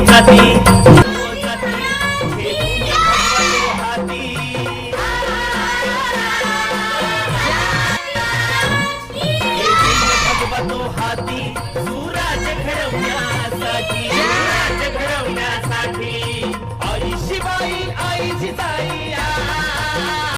जाती. घडवण्यासाठी आई शिवाई आई जिताई